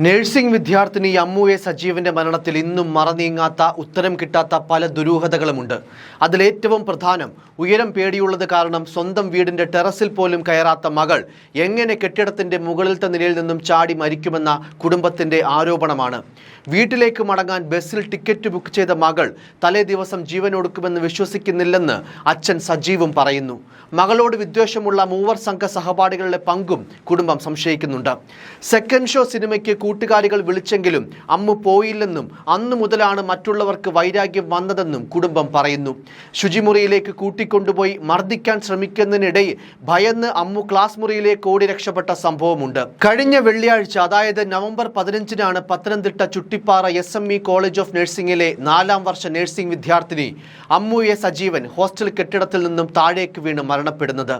Nursing വിദ്യാർത്ഥിനി Ammu A സജീവന്റെ മരണത്തിൽ ഇന്നും മറനീങ്ങാത്ത ഉത്തരം കിട്ടാത്ത പല ദുരൂഹതകളുമുണ്ട്. അതിലേറ്റവും പ്രധാനം ഉയരം പേടിയുള്ളത് കാരണം സ്വന്തം വീടിന്റെ ടെറസിൽ പോലും കയറാത്ത മകൾ എങ്ങനെ കെട്ടിടത്തിന്റെ മുകളിലത്തെ നിലയിൽ നിന്നും ചാടി മരിക്കുമെന്ന കുടുംബത്തിന്റെ ആരോപണമാണ്. വീട്ടിലേക്ക് മടങ്ങാൻ ബസ്സിൽ ടിക്കറ്റ് ബുക്ക് ചെയ്ത മകൾ തലേ ദിവസം ജീവനൊടുക്കുമെന്ന് വിശ്വസിക്കുന്നില്ലെന്ന് അച്ഛൻ സജീവും പറയുന്നു. മകളോട് വിദ്വേഷമുള്ള മൂവർ സംഘ സഹപാഠികളുടെ പങ്കും കുടുംബം സംശയിക്കുന്നുണ്ട്. സെക്കൻഡ് ഷോ സിനിമയ്ക്ക് കൂട്ടുകാരികൾ വിളിച്ചെങ്കിലും അമ്മു പോയില്ലെന്നും അന്നു മുതലാണ് മറ്റുള്ളവർക്ക് വൈരാഗ്യം വന്നതെന്നും കുടുംബം പറയുന്നു. ശുചിമുറിയിലേക്ക് കൂട്ടിക്കൊണ്ടുപോയി മർദ്ദിക്കാൻ ശ്രമിക്കുന്നതിനിടയിൽ ഭയന്ന് അമ്മു ക്ലാസ് മുറിയിലേക്ക് ഓടി രക്ഷപ്പെട്ട സംഭവമുണ്ട്. കഴിഞ്ഞ വെള്ളിയാഴ്ച അതായത് നവംബർ പതിനഞ്ചിനാണ് Pathanamthitta Chuttippara S M E college of നഴ്സിംഗിലെ നാലാം വർഷ നഴ്സിംഗ് വിദ്യാർത്ഥിനി അമ്മു എ സജീവൻ ഹോസ്റ്റൽ കെട്ടിടത്തിൽ നിന്നും താഴേക്ക് വീണ് മരണപ്പെടുന്നത്.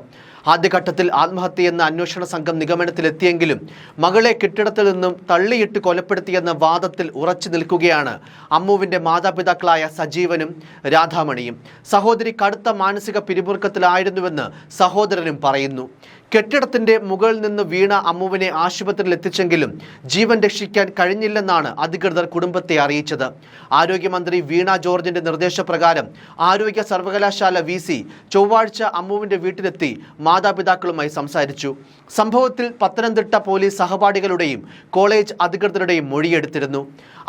ആദ്യഘട്ടത്തിൽ ആത്മഹത്യയെന്ന അന്വേഷണ സംഘം നിഗമനത്തിലെത്തിയെങ്കിലും മകളെ കെട്ടിടത്തിൽ നിന്നും തള്ളിയിട്ട് കൊലപ്പെടുത്തിയെന്ന വാദത്തിൽ ഉറച്ചു നിൽക്കുകയാണ് അമ്മുവിന്റെ മാതാപിതാക്കളായ സജീവനും രാധാമണിയും. സഹോദരി കടുത്ത മാനസിക പിരിമുറുക്കത്തിലായിരുന്നുവെന്ന് സഹോദരനും പറയുന്നു. കെട്ടിടത്തിന്റെ മുകളിൽ നിന്ന് വീണ അമ്മുവിനെ ആശുപത്രിയിൽ എത്തിച്ചെങ്കിലും ജീവൻ രക്ഷിക്കാൻ കഴിഞ്ഞില്ലെന്നാണ് അധികൃതർ കുടുംബത്തെ അറിയിച്ചത്. ആരോഗ്യമന്ത്രി വീണ ജോർജിന്റെ നിർദ്ദേശപ്രകാരം ആരോഗ്യ സർവകലാശാല വി സി ചൊവ്വാഴ്ച അമ്മുവിന്റെ വീട്ടിലെത്തി മാതാപിതാക്കളുമായി സംസാരിച്ചു. സംഭവത്തിൽ പത്തനംതിട്ട പോലീസ് സഹപാഠികളുടെയും കോളേജ് അധികൃതരുടെയും മൊഴിയെടുത്തിരുന്നു.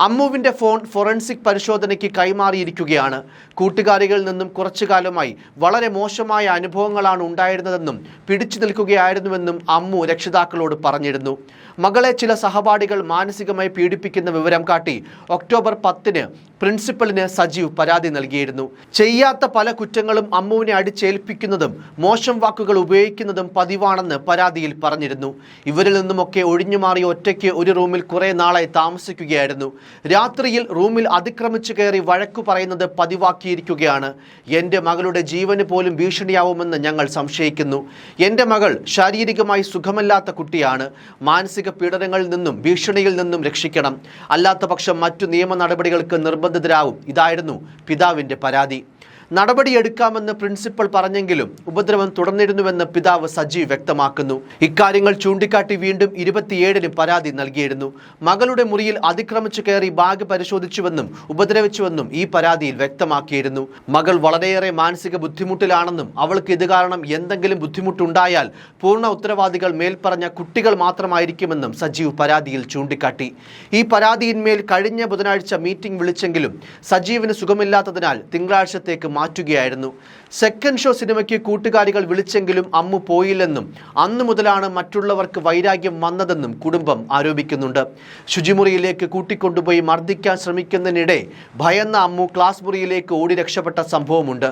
അമ്മുവിന്റെ ഫോൺ ഫോറൻസിക് പരിശോധനയ്ക്ക് കൈമാറിയിരിക്കുകയാണ്. കൂട്ടുകാരികളിൽ നിന്നും കുറച്ചു കാലമായി വളരെ മോശമായ അനുഭവങ്ങളാണ് ഉണ്ടായിരുന്നതെന്നും പിടിച്ചു നിൽക്കുകയായിരുന്നുവെന്നും അമ്മു രക്ഷിതാക്കളോട് പറഞ്ഞിരുന്നു. മകളെ ചില സഹപാഠികൾ മാനസികമായി പീഡിപ്പിക്കുന്ന വിവരം കാട്ടി ഒക്ടോബർ പത്തിന് പ്രിൻസിപ്പലിന് സജീവ് പരാതി നൽകിയിരുന്നു. ചെയ്യാത്ത പല കുറ്റങ്ങളും അമ്മുവിനെ അടിച്ചേൽപ്പിക്കുന്നതും മോശം വാക്കുകൾ ഉപയോഗിക്കുന്നതും പതിവാണെന്ന് പരാതിയിൽ പറഞ്ഞിരുന്നു. ഇവരിൽ നിന്നുമൊക്കെ ഒഴിഞ്ഞു മാറി ഒറ്റയ്ക്ക് ഒരു റൂമിൽ കുറേ നാളായി താമസിക്കുകയായിരുന്നു. രാത്രിയിൽ റൂമിൽ അതിക്രമിച്ചു കയറി വഴക്കു പറയുന്നത് പതിവാക്കിയിരിക്കുകയാണ്. എന്റെ മകളുടെ ജീവന് പോലും ഭീഷണിയാവുമെന്ന് ഞങ്ങൾ സംശയിക്കുന്നു. എന്റെ മകൾ ശാരീരികമായി സുഖമല്ലാത്ത കുട്ടിയാണ്. മാനസിക പീഡനങ്ങളിൽ നിന്നും ഭീഷണിയിൽ നിന്നും രക്ഷിക്കണം. അല്ലാത്ത മറ്റു നിയമ നടപടികൾക്ക് നിർബന്ധിതരാകും ഇതായിരുന്നു പിതാവിന്റെ പരാതി. നടപടിയെടുക്കാമെന്ന് പ്രിൻസിപ്പൽ പറഞ്ഞെങ്കിലും ഉപദ്രവം തുടർന്നിരുന്നുവെന്ന് പിതാവ് സജീവ് വ്യക്തമാക്കുന്നു. ഇക്കാര്യങ്ങൾ ചൂണ്ടിക്കാട്ടി വീണ്ടും ഇരുപത്തിയേഴിന് പരാതി നൽകിയിരുന്നു. മകളുടെ മുറിയിൽ അതിക്രമിച്ചു കയറി ബാഗ് പരിശോധിച്ചുവെന്നും ഉപദ്രവിച്ചുവെന്നും ഈ പരാതിയിൽ വ്യക്തമാക്കിയിരുന്നു. മകൾ വളരെയേറെ മാനസിക ബുദ്ധിമുട്ടിലാണെന്നും അവൾക്ക് ഇത് കാരണം എന്തെങ്കിലും ബുദ്ധിമുട്ടുണ്ടായാൽ പൂർണ ഉത്തരവാദികൾ മേൽപ്പറഞ്ഞ കുട്ടികൾ മാത്രമായിരിക്കുമെന്നും സജീവ് പരാതിയിൽ ചൂണ്ടിക്കാട്ടി. ഈ പരാതിയിന്മേൽ കഴിഞ്ഞ ബുധനാഴ്ച മീറ്റിംഗ് വിളിച്ചെങ്കിലും സജീവിന് സുഖമില്ലാത്തതിനാൽ തിങ്കളാഴ്ചത്തേക്ക് മാറ്റുകയായിരുന്നു. സെക്കൻഡ് ഷോ സിനിമയ്ക്ക് കൂട്ടുകാരികൾ വിളിച്ചെങ്കിലും അമ്മു പോയില്ലെന്നും അന്നു മുതലാണ് മറ്റുള്ളവർക്ക് വൈരാഗ്യം വന്നതെന്നും കുടുംബം ആരോപിക്കുന്നുണ്ട്. ശുചിമുറിയിലേക്ക് കൂട്ടിക്കൊണ്ടുപോയി മർദ്ദിക്കാൻ ശ്രമിക്കുന്നതിനിടെ ഭയന്ന അമ്മു ക്ലാസ് മുറിയിലേക്ക് ഓടി രക്ഷപ്പെട്ട സംഭവമുണ്ട്.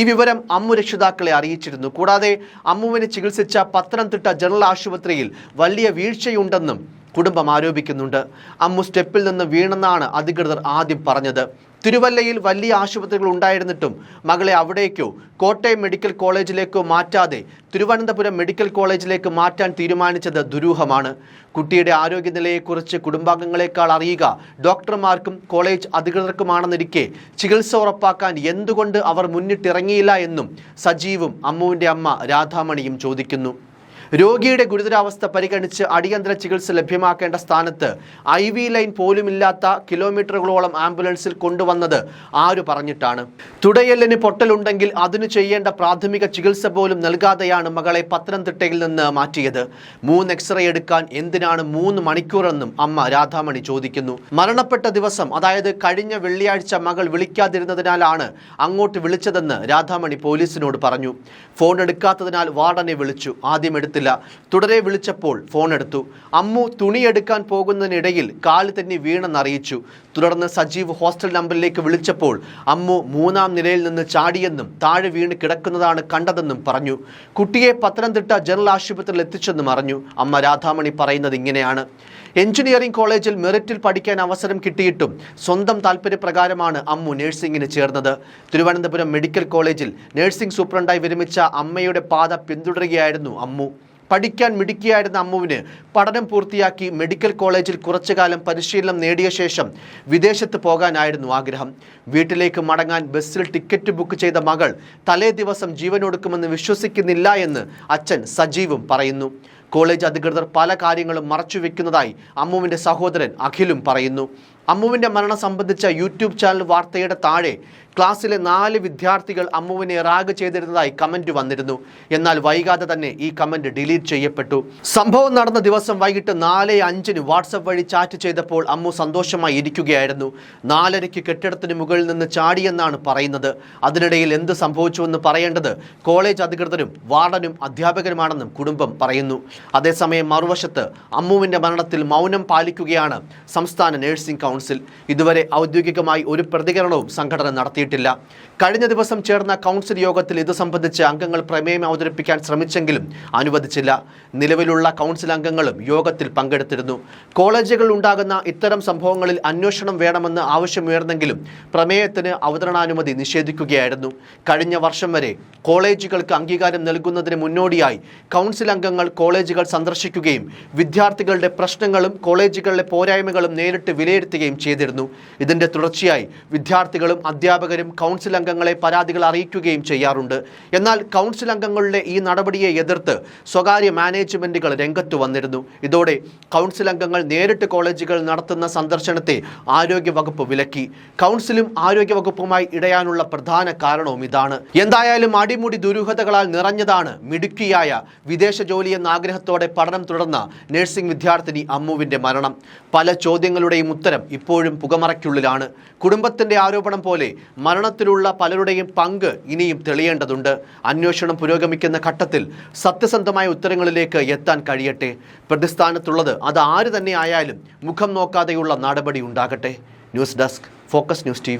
ഈ വിവരം അമ്മു രക്ഷിതാക്കളെ അറിയിച്ചിരുന്നു. കൂടാതെ അമ്മുവിനെ ചികിത്സിച്ച പത്തനംതിട്ട ജനറൽ ആശുപത്രിയിൽ വലിയ വീഴ്ചയുണ്ടെന്നും കുടുംബം ആരോപിക്കുന്നുണ്ട്. അമ്മു സ്റ്റെപ്പിൽ നിന്ന് വീണെന്നാണ് അധികൃതർ ആദ്യം പറഞ്ഞത്. തിരുവല്ലയിൽ വലിയ ആശുപത്രികൾ ഉണ്ടായിരുന്നിട്ടും മകളെ അവിടേക്കോ കോട്ടയം മെഡിക്കൽ കോളേജിലേക്കോ മാറ്റാതെ തിരുവനന്തപുരം മെഡിക്കൽ കോളേജിലേക്ക് മാറ്റാൻ തീരുമാനിച്ചത് ദുരൂഹമാണ്. കുട്ടിയുടെ ആരോഗ്യനിലയെക്കുറിച്ച് കുടുംബാംഗങ്ങളെക്കാൾ അറിയുക ഡോക്ടർമാർക്കും കോളേജ് അധികൃതർക്കുമാണെന്നിരിക്കെ ചികിത്സ ഉറപ്പാക്കാൻ എന്തുകൊണ്ട് അവർ മുന്നിട്ടിറങ്ങിയില്ല എന്നും സജീവും അമ്മുവിന്റെ അമ്മ രാധാമണിയും ചോദിക്കുന്നു. രോഗിയുടെ ഗുരുതരാവസ്ഥ പരിഗണിച്ച് അടിയന്തര ചികിത്സ ലഭ്യമാക്കേണ്ട സ്ഥാനത്ത് ഐ വി ലൈൻ പോലുമില്ലാത്ത കിലോമീറ്ററുകളോളം ആംബുലൻസിൽ കൊണ്ടുവന്നത് ആരു പറഞ്ഞിട്ടാണ്? തുടയെല്ലിന് പൊട്ടലുണ്ടെങ്കിൽ അതിനു ചെയ്യേണ്ട പ്രാഥമിക ചികിത്സ പോലും നൽകാതെയാണ് മകളെ പത്തനംതിട്ടയിൽ നിന്ന് മാറ്റിയത്. മൂന്ന് എക്സ്റേ എടുക്കാൻ എന്തിനാണ് മൂന്ന് മണിക്കൂറെന്നും അമ്മ രാധാമണി ചോദിക്കുന്നു. മരണപ്പെട്ട ദിവസം അതായത് കഴിഞ്ഞ വെള്ളിയാഴ്ച മകൾ വിളിക്കാതിരുന്നതിനാലാണ് അങ്ങോട്ട് വിളിച്ചതെന്ന് രാധാമണി പോലീസിനോട് പറഞ്ഞു. ഫോൺ എടുക്കാത്തതിനാൽ വാർഡനെ വിളിച്ചു. ആദ്യം എടുത്തില്ല തുടരെ വിളിച്ചപ്പോൾ ഫോൺ എടുത്തു. അമ്മു തുണിയെടുക്കാൻ പോകുന്നതിനിടയിൽ കാൽ തന്നെ വീണെന്നറിയിച്ചു തുടർന്ന് സജീവ് ഹോസ്റ്റൽ നമ്പറിലേക്ക് വിളിച്ചപ്പോൾ അമ്മു മൂന്നാം നിലയിൽ നിന്ന് ചാടിയെന്നും താഴെ വീണ് കിടക്കുന്നതാണ് കണ്ടതെന്നും പറഞ്ഞു. കുട്ടിയെ പത്തനംതിട്ട ജനറൽ ആശുപത്രിയിൽ എത്തിച്ചെന്നും അറിഞ്ഞു. അമ്മ രാധാമണി പറയുന്നത് ഇങ്ങനെയാണ്. എഞ്ചിനീയറിംഗ് കോളേജിൽ മെറിറ്റിൽ പഠിക്കാൻ അവസരം കിട്ടിയിട്ടും സ്വന്തം താല്പര്യപ്രകാരമാണ് അമ്മു നഴ്സിംഗിന് ചേർന്നത്. തിരുവനന്തപുരം മെഡിക്കൽ കോളേജിൽ നഴ്സിംഗ് സൂപ്രണ്ടായി വിരമിച്ച അമ്മയുടെ പാത പിന്തുടരുകയായിരുന്നു അമ്മു. പഠിക്കാൻ മിടുക്കിയായിരുന്ന അമ്മുവിന് പഠനം പൂർത്തിയാക്കി മെഡിക്കൽ കോളേജിൽ കുറച്ചു കാലം പരിശീലനം നേടിയ ശേഷം വിദേശത്ത് പോകാനായിരുന്നു ആഗ്രഹം. വീട്ടിലേക്ക് മടങ്ങാൻ ബസ്സിൽ ടിക്കറ്റ് ബുക്ക് ചെയ്ത മകൾ തലേ ദിവസം ജീവനൊടുക്കുമെന്ന് വിശ്വസിക്കുന്നില്ല എന്ന് അച്ഛൻ സജീവും പറയുന്നു. കോളേജ് അധികൃതർ പല കാര്യങ്ങളും മറച്ചുവെക്കുന്നതായി അമ്മുവിന്റെ സഹോദരൻ അഖിലും പറയുന്നു. അമ്മുവിന്റെ മരണം സംബന്ധിച്ച യൂട്യൂബ് ചാനൽ വാർത്തയുടെ താഴെ ക്ലാസ്സിലെ നാല് വിദ്യാർത്ഥികൾ അമ്മുവിനെ റാഗ് ചെയ്തിരുന്നതായി കമന്റ് വന്നിരുന്നു. എന്നാൽ വൈകാതെ തന്നെ ഈ കമന്റ് ഡിലീറ്റ് ചെയ്യപ്പെട്ടു. സംഭവം നടന്ന ദിവസം വൈകിട്ട് നാല് അഞ്ചിന് വാട്സപ്പ് വഴി ചാറ്റ് ചെയ്തപ്പോൾ അമ്മു സന്തോഷമായി ഇരിക്കുകയായിരുന്നു. നാലരയ്ക്ക് കെട്ടിടത്തിന് മുകളിൽ നിന്ന് ചാടിയെന്നാണ് പറയുന്നത്. അതിനിടയിൽ എന്ത് സംഭവിച്ചുവെന്ന് പറയേണ്ടത് കോളേജ് അധികൃതരും വാർഡനും അധ്യാപകരുമാണെന്നും കുടുംബം പറയുന്നു. അതേസമയം മറുവശത്ത് അമ്മുവിന്റെ മരണത്തിൽ മൗനം പാലിക്കുകയാണ് സംസ്ഥാന നഴ്സിംഗ് കൗൺസിൽ. ഇതുവരെ ഔദ്യോഗികമായി ഒരു പ്രതികരണവും സംഘടന നടത്തിയിട്ടില്ല. കഴിഞ്ഞ ദിവസം ചേർന്ന കൗൺസിൽ യോഗത്തിൽ ഇത് സംബന്ധിച്ച് അംഗങ്ങൾ പ്രമേയം അവതരിപ്പിക്കാൻ ശ്രമിച്ചെങ്കിലും അനുവദിച്ചില്ല. നിലവിലുള്ള കൗൺസിൽ അംഗങ്ങളും യോഗത്തിൽ പങ്കെടുത്തിരുന്നു. കോളേജുകൾ ഉണ്ടാകുന്ന ഇത്തരം സംഭവങ്ങളിൽ അന്വേഷണം വേണമെന്ന് ആവശ്യമുയർന്നെങ്കിലും പ്രമേയത്തിന് അവതരണാനുമതി നിഷേധിക്കുകയായിരുന്നു. കഴിഞ്ഞ വർഷം വരെ കോളേജുകൾക്ക് അംഗീകാരം നൽകുന്നതിന് മുന്നോടിയായി കൗൺസിൽ അംഗങ്ങൾ കോളേജുകൾ സന്ദർശിക്കുകയും വിദ്യാർത്ഥികളുടെ പ്രശ്നങ്ങളും കോളേജുകളിലെ പോരായ്മകളും നേരിട്ട് വിലയിരുത്തുകയും ചെയ്തിരുന്നു. ഇതിന്റെ തുടർച്ചയായി വിദ്യാർത്ഥികളും അധ്യാപകരും കൗൺസിൽ അംഗങ്ങളെ പരാതികൾ അറിയിക്കുകയും ചെയ്യാറുണ്ട്. എന്നാൽ കൗൺസിൽ അംഗങ്ങളുടെ ഈ നടപടിയെ എതിർത്ത് സ്വകാര്യ മാനേജ്മെന്റുകൾ രംഗത്ത് വന്നിരുന്നു. ഇതോടെ കൗൺസിൽ അംഗങ്ങൾ നേരിട്ട് കോളേജുകൾ നടത്തുന്ന സന്ദർശനത്തെ ആരോഗ്യവകുപ്പ് വിലക്കി. കൗൺസിലും ആരോഗ്യവകുപ്പുമായി ഇടയാനുള്ള പ്രധാന കാരണവും ഇതാണ്. എന്തായാലും അടിമുടി ദുരൂഹതകളാൽ നിറഞ്ഞതാണ് മിടുക്കിയായ വിദേശ ജോലി എന്ന ആഗ്രഹത്തോടെ പഠനം തുടർന്ന നഴ്സിംഗ് വിദ്യാർത്ഥിനി അമ്മുവിന്റെ മരണം. പല ചോദ്യങ്ങളുടെയും ഉത്തരം ഇപ്പോഴും പുകമറയ്ക്കുള്ളിലാണ്. കുടുംബത്തിന്റെ ആരോപണം പോലെ മരണത്തിലുള്ള പലരുടെയും പങ്ക് ഇനിയും തെളിയേണ്ടതുണ്ട്. അന്വേഷണം പുരോഗമിക്കുന്ന ഘട്ടത്തിൽ സത്യസന്ധമായ ഉത്തരങ്ങളിലേക്ക് എത്താൻ കഴിയട്ടെ. പ്രതിസ്ഥാനത്തുള്ളത് അത് ആര് തന്നെ ആയാലും മുഖം നോക്കാതെയുള്ള നടപടി ഉണ്ടാകട്ടെ. News desk focus news T